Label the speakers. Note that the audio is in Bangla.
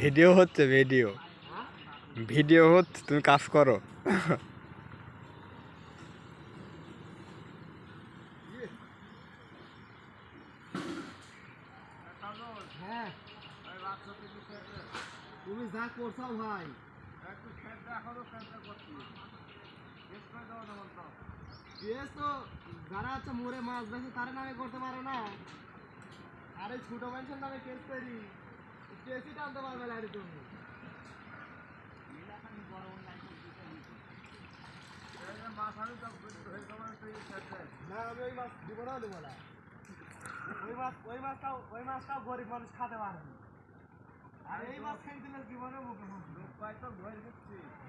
Speaker 1: ভিডিও হচ্ছে ভিডিও। ভিডিও হচ্ছে, তুমি কাজ করো।
Speaker 2: তুমি যা করছ ভাই। কেস তো যারা হচ্ছে মোড়ে মাছ বেছে তার নামে করতে পারো না আরে ছোট মানুষের নামে কেস করি কেসই টানতে পারবে না আরে তুমি না আমি ওই মাছ দিব না দেবো না। ওই মাছ ওই মাছটাও ওই মাছটাও গরিব মানুষ খেতে পারবে আর এই মাছ খাইতে জীবনে মুখে না না